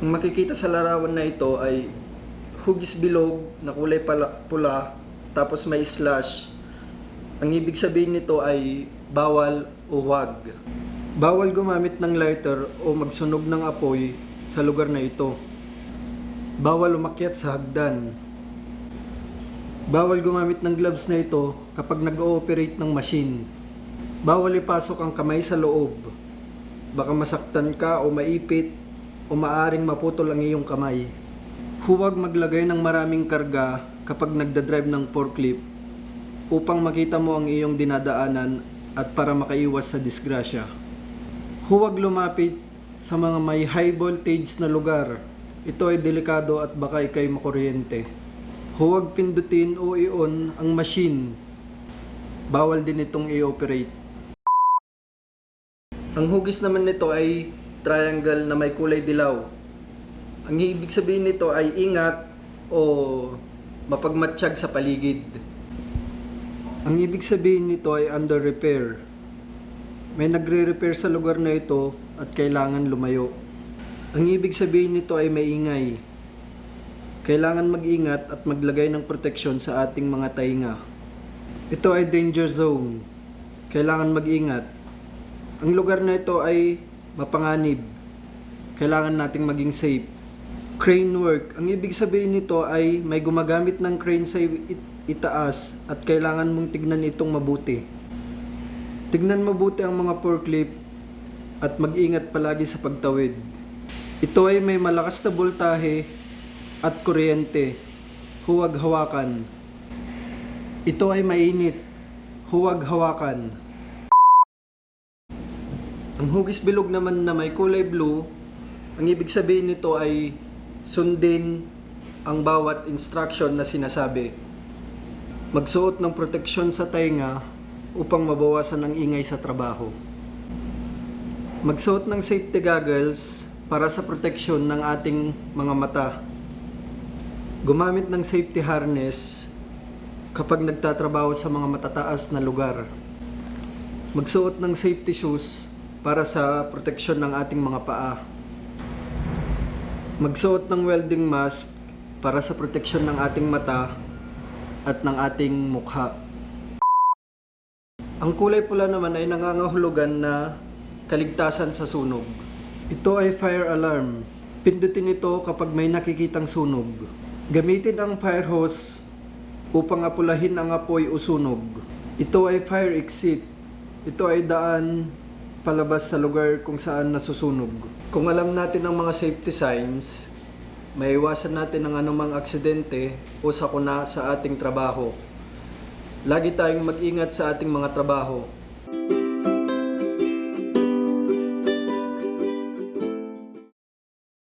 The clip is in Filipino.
Ang makikita sa larawan na ito ay hugis bilog na kulay pala, pula tapos may slash. Ang ibig sabihin nito ay bawal o wag. Bawal gumamit ng lighter o magsunog ng apoy sa lugar na ito. Bawal umakyat sa hagdan. Bawal gumamit ng gloves na ito kapag nag-ooperate ng machine. Bawal ipasok ang kamay sa loob. Baka masaktan ka o maipit o maaring maputol ang iyong kamay. Huwag maglagay ng maraming karga kapag nagdadrive ng forklift upang makita mo ang iyong dinadaanan at para makaiwas sa disgrasya. Huwag lumapit sa mga may high voltage na lugar. Ito ay delikado at baka ikay makuryente. Huwag pindutin o i-on ang machine. Bawal din itong i-operate. Ang hugis naman nito ay triangle na may kulay dilaw. Ang ibig sabihin nito ay ingat o mapagmatsyag sa paligid. Ang ibig sabihin nito ay under repair. May nagre-repair sa lugar na ito at kailangan lumayo. Ang ibig sabihin nito ay maingay. Kailangan mag-ingat at maglagay ng proteksyon sa ating mga tainga. Ito ay danger zone. Kailangan mag-ingat. Ang lugar na ito ay mapanganib. Kailangan nating maging safe. Crane work. Ang ibig sabihin nito ay may gumagamit ng crane sa it- itaas at kailangan mong tignan itong mabuti. Tignan mabuti ang mga forklift at mag-ingat palagi sa pagtawid. Ito ay may malakas na voltahe at kuryente. Huwag hawakan. Ito ay mainit. Huwag hawakan. Ang hugis bilog naman na may kulay blue, ang ibig sabihin nito ay sundin ang bawat instruction na sinasabi. Magsuot ng proteksyon sa tainga upang mabawasan ang ingay sa trabaho. Magsuot ng safety goggles para sa proteksyon ng ating mga mata. Gumamit ng safety harness kapag nagtatrabaho sa mga matataas na lugar. Magsuot ng safety shoes para sa proteksyon ng ating mga paa. Magsuot ng welding mask para sa proteksyon ng ating mata at ng ating mukha. Ang kulay pula naman ay nangangahulugan na kaligtasan sa sunog. Ito ay fire alarm. Pindutin ito kapag may nakikitang sunog. Gamitin ang fire hose upang apulahin ang apoy o sunog. Ito ay fire exit. Ito ay daan palabas sa lugar kung saan nasusunog. Kung alam natin ang mga safety signs, maiwasan natin ang anumang aksidente o sakuna sa ating trabaho. Lagi tayong mag-ingat sa ating mga trabaho.